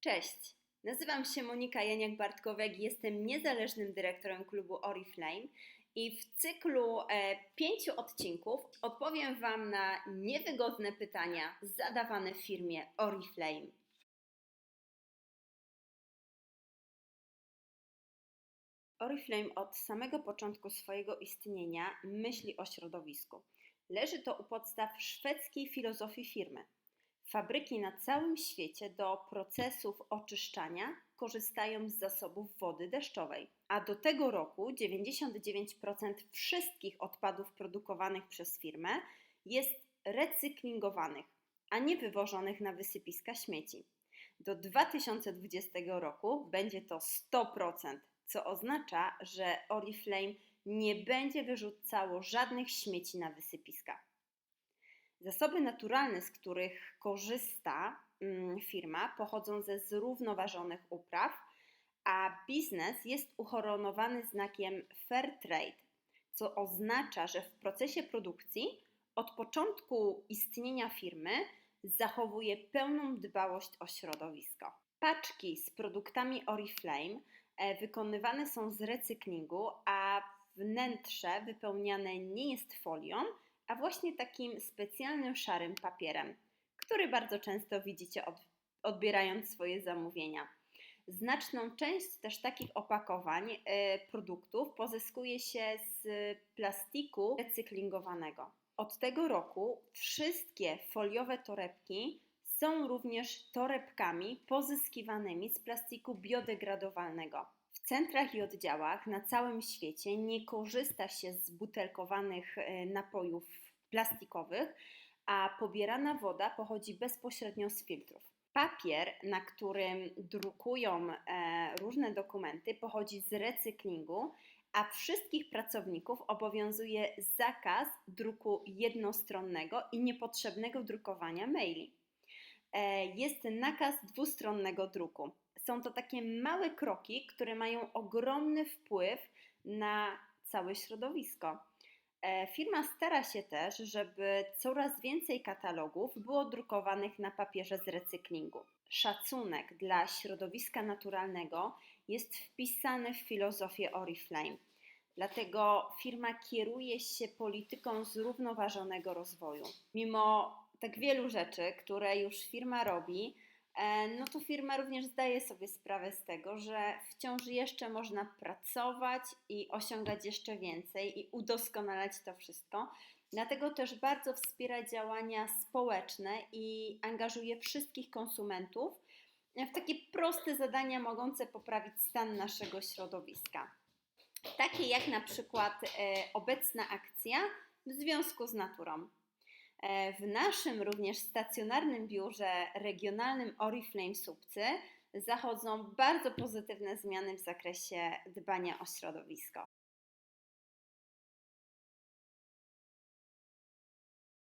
Cześć, nazywam się Monika Janiak-Bartkowek, jestem niezależnym dyrektorem klubu Oriflame i w cyklu e, pięciu odcinków odpowiem Wam na niewygodne pytania zadawane w firmie Oriflame. Oriflame od samego początku swojego istnienia myśli o środowisku. Leży to u podstaw szwedzkiej filozofii firmy. Fabryki na całym świecie do procesów oczyszczania korzystają z zasobów wody deszczowej, a do tego roku 99% wszystkich odpadów produkowanych przez firmę jest recyklingowanych, a nie wywożonych na wysypiska śmieci. Do 2020 roku będzie to 100%, co oznacza, że Oriflame nie będzie wyrzucało żadnych śmieci na wysypiska. Zasoby naturalne, z których korzysta mm, firma, pochodzą ze zrównoważonych upraw, a biznes jest uhoronowany znakiem Fair Trade, co oznacza, że w procesie produkcji od początku istnienia firmy zachowuje pełną dbałość o środowisko. Paczki z produktami Oriflame e, wykonywane są z recyklingu, a wnętrze wypełniane nie jest folią, a właśnie takim specjalnym szarym papierem, który bardzo często widzicie od, odbierając swoje zamówienia. Znaczną część też takich opakowań e, produktów pozyskuje się z plastiku recyklingowanego. Od tego roku wszystkie foliowe torebki są również torebkami pozyskiwanymi z plastiku biodegradowalnego. Centrach i oddziałach na całym świecie nie korzysta się z butelkowanych e, napojów plastikowych, a pobierana woda pochodzi bezpośrednio z filtrów. Papier, na którym drukują e, różne dokumenty, pochodzi z recyklingu, a wszystkich pracowników obowiązuje zakaz druku jednostronnego i niepotrzebnego drukowania maili. E, jest nakaz dwustronnego druku. Są to takie małe kroki, które mają ogromny wpływ na całe środowisko. E, firma stara się też, żeby coraz więcej katalogów było drukowanych na papierze z recyklingu. Szacunek dla środowiska naturalnego jest wpisany w filozofię Oriflame. Dlatego firma kieruje się polityką zrównoważonego rozwoju. Mimo tak wielu rzeczy, które już firma robi, no to firma również zdaje sobie sprawę z tego, że wciąż jeszcze można pracować i osiągać jeszcze więcej i udoskonalać to wszystko. Dlatego też bardzo wspiera działania społeczne i angażuje wszystkich konsumentów w takie proste zadania mogące poprawić stan naszego środowiska. Takie jak na przykład e, obecna akcja w związku z naturą. E, w naszym również stacjonarnym biurze regionalnym Oriflame Słupcy zachodzą bardzo pozytywne zmiany w zakresie dbania o środowisko.